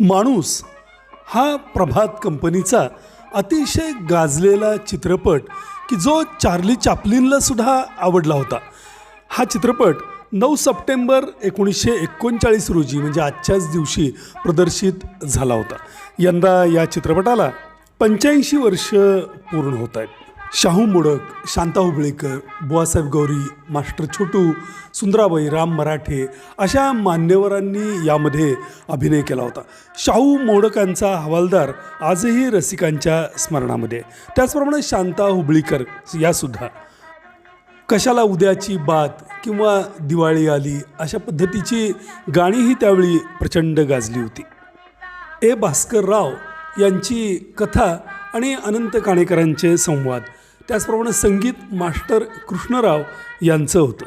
माणूस हा प्रभात कंपनीचा अतिशय गाजलेला चित्रपट की जो चार्ली चॅपलिनला सुद्धा आवडला होता. हा चित्रपट नऊ सप्टेंबर एकोणीसशे एकोणचाळीस रोजी म्हणजे आजच्याच दिवशी प्रदर्शित झाला होता. यंदा या चित्रपटाला पंच्याऐंशी वर्ष पूर्ण होत आहेत. शाहू मोडक शांता हुबळेकर बुवासाहेब गौरी मास्टर छोटू सुंदराबाई राम मराठे अशा मान्यवरांनी यामध्ये अभिनय केला होता. शाहू मोडकांचा हवालदार आजही रसिकांच्या स्मरणामध्ये त्याचप्रमाणे शांता हुबळीकर यासुद्धा. कशाला उद्याची बात किंवा दिवाळी आली अशा पद्धतीची गाणीही त्यावेळी प्रचंड गाजली होती. ए भास्कर राव यांची कथा आणि अनंत काणेकरांचे संवाद त्याचप्रमाणे संगीत मास्टर कृष्णराव यांचं होतं.